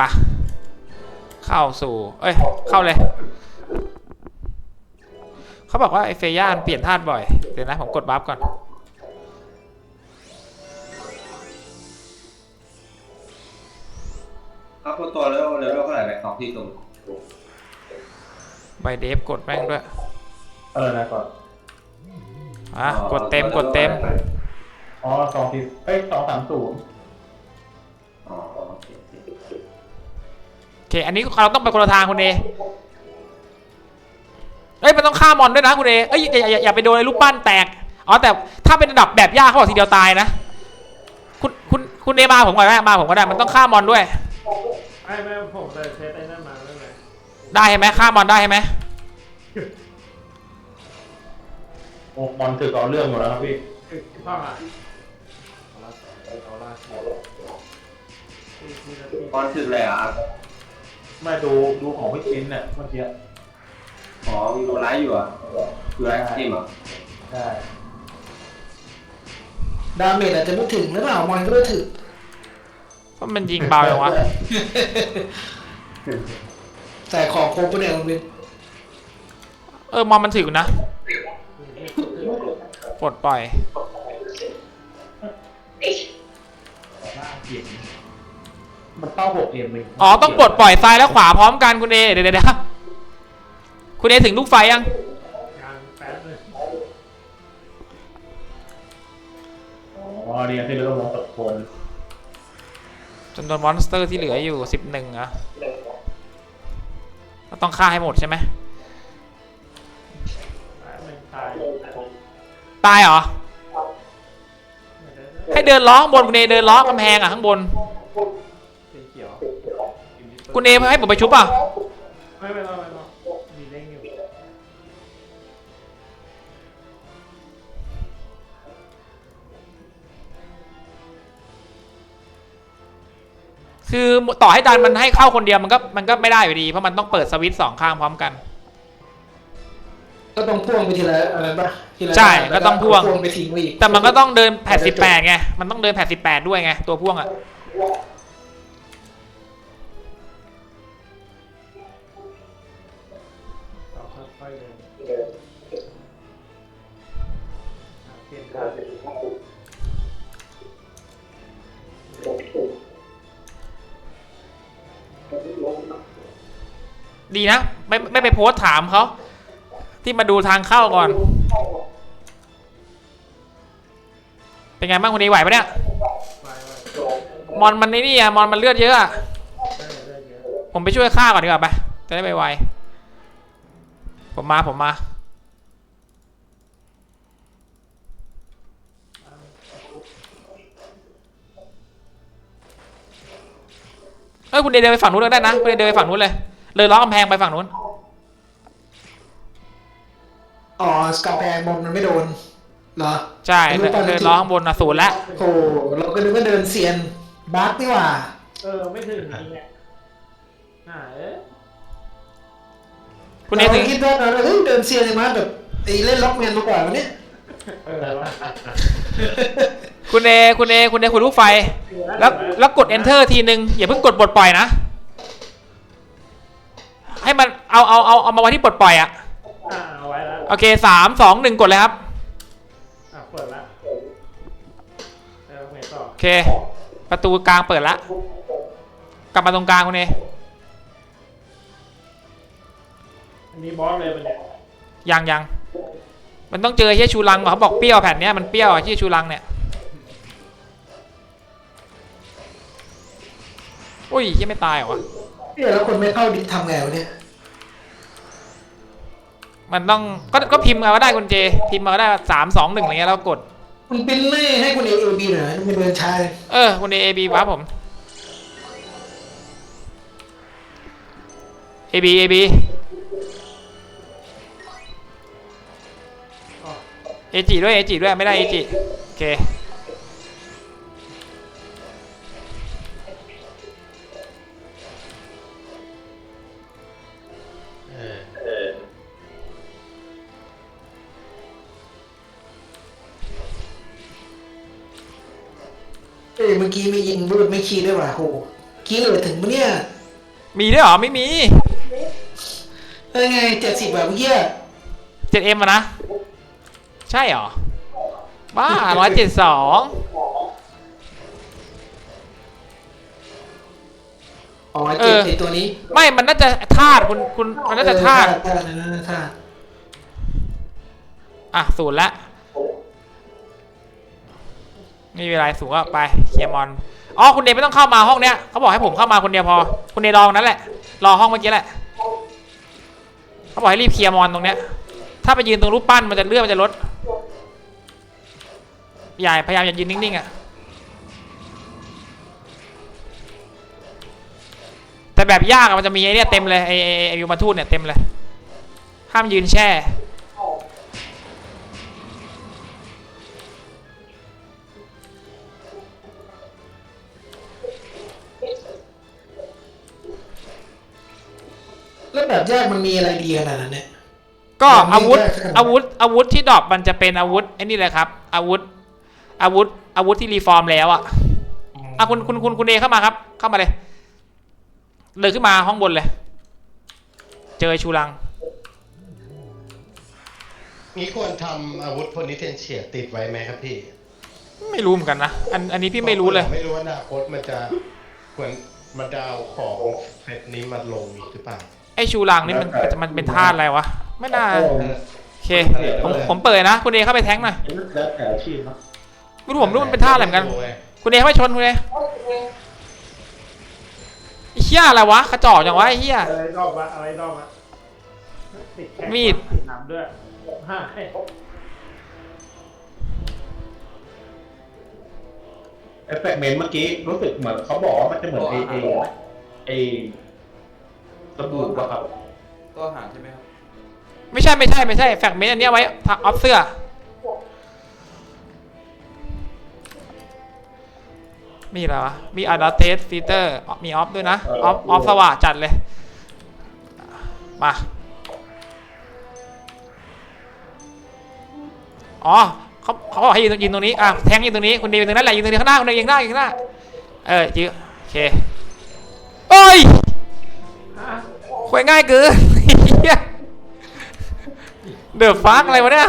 ปะเข้าสู่ เอ้ย เข้าเลย เขาบอกว่าไอเฟย่ามันเปลี่ยนธาตุบ่อย เดี๋ยวนะ ผมกดบัฟก่อน อัพตัวเลเวลเลเวลเท่าไหร่ไปสองที่ตรงใบเดฟกดแม่งด้วย เออนะก่อนอะ กดเต็มกดเต็ม อ๋อสองทีเอ้ยสองสามศูนย์อ๋อโอ เคโอเคโอเค อันนี้เราต้องไปคนละทางคุณเอเอ้ยมันต้องฆ่ามอนด้วยนะคุณเอเอ้ยอย่าอย่าอย่าไปโดนไอ้รูปปั้นแตกอ๋อแต่ถ้าเป็นระดับแบบยากเขาบอกทีเดียวตายนะคุณคุณคุณเอมาผมก่อนไหมมาผมก็ได้มันต้องฆ่ามอนด้วย ไม่ไม่ผมแต่เทสไอ้นั่นมาแล้วไงได้ใช่ไหมฆ่ามอนได้ใช่ไหมโอ้มอนถือเอาเรื่องหมดแล้วครับพี่คือพ่ออะเอาละเอาละทีทีละทีตอนถึงเลยเหรอะ ไม่ดูดูของพี่ชิ้นเนี่ยเมื่อกี้อ๋อมีโดนไลฟ์อยู่อะคือไลฟ์สตรีมอะใช่ดาเมจอาจจะไม่ถึงหรือเปล่ามอนก็ไม่ถึงเพราะมันยิงเบาอย่างวะ แต่ของโครบปะเนี่ยคุณวินเออมอนมันถึงนะปลดปล่อย มันเข้าหกเอ็มเองอ๋อต้องปลดปล่อยซ้ายและขวาพร้อมกันคุณเอเดี๋ยวเดี๋ยวเดี๋ยวคุณเอถึงลูกไฟยังงานแป๊บเลยอ๋อเนี่ยที่เรื่องของตะโกนจำนวนมอนสเตอร์ที่เหลืออยู่สิบหนึ่งอะก็ต้องฆ่าให้หมดใช่ไหมแป๊บหนึ่งตายตายเหรอ ให้เดินล้อข้างบนคุณเอเดินล้อกำแพงอะข้างบนสีเขียว คุณเอให้ผมไปชุบอะไม่ไม่ต้องไม่ต้องมีเล่งอยู่คือต่อให้ดันมันให้เข้าคนเดียวมันก็มันก็ไม่ได้อยู่ดี เพราะมันต้องเปิดสวิตช์สองข้างพร้อมกัน ก็ต้องพ่วงไปทีละอะไรปะทีละใช่ด้านก็ต้องพ่วงพ่วง ไปทิ้งไว้อีกแต่มันก็ต้องเดินแผ่นสิบแปดไง มันต้องเดินแผ่นสิบแปดด้วยไง ตัวพ่วงอะ ดีนะ ไม่ไม่ไปโพสถามเขาที่มาดูทางเข้าก่อน เป็นไงบ้างคุณเอไหวปะเนี่ยมอนมันไอ้นี่อะมอนมันเลือดเยอะอะผมไปช่วยฆ่าก่อนดีกว่าไปจะได้ไปไวผมมาผมมาเอ้ยคุณเดเดินไปฝั่งนู้นเลยได้นะคุณเดเดินไปฝั่งนู้นเลย เลยล้อกำแพงไปฝั่งนู้น อ๋อกำแพงบนมันไม่โดนเหรอใช่เลยเดินล้อข้างบนนะศูนย์ละโอ้เราก็นึกว่าเดินเซียนบั๊กนี่หว่า เออ ไม่ถึงจริงเนี่ยอ่าเอ๊ะคุณเดถึงราคิดว่าเราเฮ้ยเดินเซียนเลยมั้ยแบบไอ้เล่นล็อกแมนมากกว่าวันนี้เออวะคุณเอคุณเอคุณเอคุณลูกไฟ แล้วแล้วกด enter ทีนึง อย่าเพิ่งกดปลดปล่อยนะ ให้มันเอาเอาเอาเอามาไว้ที่ปลดปล่อยอะอ่าเอาไว้แล้วโอเคสามสองหนึ่งกดเลยครับอะเปิดละแล้วไงต่อโอเค ประตูกลางเปิดละกลับมาตรงกลางคุณเออันนี้บอสเลยเป็นเนี่ยยังยังมันต้องเจอเฮียชูรังว่ะเขาบอกเปรี้ยวแผ่นเนี้ยมันเปรี้ยวอะเฮียชูรังเนี่ยอุ้ยเฮียไม่ตายเหรอวะเนี่ยแล้วคนไม่เข้าดิทำไงวะเนี่ย มันต้องก็ก็พิมพ์มาก็ได้คุณเจ พิมพ์มาก็ได้สามสองหนึ่งอะไรเงี้ยแล้วกด คุณปิ้นเล่ให้คุณเอเอบีหน่อยนะมันเดินช้าเลยเออคุณเอบีวับผมเอบีเอบีอ๋อเอจิด้วยเอจิด้วยไม่ได้เอจิโอเคเอ้ย เมื่อกี้มียิงรูดไม่คีย์ด้วยว่ะโหกี้เหลือถึงปะเนี่ยมีด้วยเหรอ ไม่มีเอ้ยไงเจ็ดสิบแบบเมื่อกี้เจ็ดเอ็มอะนะ ใช่เหรอ บ้าร้อยเจ็ดสองอ๋อเจ็ดในตัวนี้ไม่มันน่าจะธาตุคุณคุณมันน่าจะธาตุธาตุธาตุธาตุอะศูนย์ละ ไม่มีเวลาสูงก็ไปเคลียร์มอนอ๋อคุณเดย์ไม่ต้องเข้ามาห้องเนี้ยเขาบอกให้ผมเข้ามาคนเดียวพอ คุณเดย์รองนั้นแหละ รอห้องเมื่อกี้แหละเขาบอกให้รีบเคลียร์มอนตรงเนี้ย ถ้าไปยืนตรงรูปปั้นมันจะเลื่อนมันจะลดใหญ่พยายามอย่ายืนนิ่งๆอะแต่แบบยากมันจะมีไอ้เนี่ยเต็มเลยไอ้ไอ้ไอ้ยูมาทูตเนี่ยเต็มเลย ห้ามยืนแช่ แล้วแบบยากมันมีอะไรดีขนาดนั้นเนี่ย ก็แบบนี้อาวุธได้ขนาดนั้นอาวุธอาวุธที่ดรอปมันจะเป็นอาวุธไอ้นี่เลยครับ อาวุธ อาวุธ อาวุธที่รีฟอร์มแล้วอะอะคุณคุณคุณคุณเอเข้ามาครับ เข้ามาเลยเดินขึ้นมาห้องบนเลย เจอไอ้ชูรังนี้ควรทำอาวุธพนิเทนเฉียดติดไว้ไหมครับพี่ ไม่รู้เหมือนกันนะอันอันนี้พี่ไม่รู้เลย ไม่รู้ว่าอนาคตมันจะควรมันจะเอาของเซตนี้มาลงอีกหรือเปล่า ไอ้ชูรังนี่มันมันมันเป็นธาตุอะไรวะ ไม่น่าเออโอเค ผมผมเปิดนะ คุณเอเข้าไปแทงค์หน่อยแล้วแต่อาชีพเนอะไม่รู้ผมรู้มันเป็นธาตุอะไรเหมือนกัน คุณเอเข้าไปชนคุณเอไอ้เหี้ยอะไรวะกระจอกจังวะไอ้เหี้ย อะไรรอบวะอะไรรอบวะติดแขนมีด ติดหนำด้วยห้าเอฟเฟกเมนต์เมื่อกี้รู้สึกเหมือนเขาบอกว่ามันจะเหมือนไอไอไอ สบู่ป่ะครับตัวอาหารใช่ไหมครับไม่ใช่ไม่ใช่ไม่ใช่แฟกเมนต์อันเนี้ยไว้ทักออฟเสื้อ มีอะไรวะ มีอะดาเทสฟีเตอร์มีออฟด้วยนะ ออฟออฟสว่างจัดเลย มา อ๋อเขาเขาบอกให้ยืนยืนตรงนี้ อะ แทงยืนตรงนี้คุณดียืนตรงนั้นแหละยืนตรงนี้ข้างหน้าคุณดียืนข้างหน้ายืนข้างหน้า เออยืนโอเคเอ้ย คุยง่ายเกินเหี้ยเดือดฟักอะไรวะเนี่ย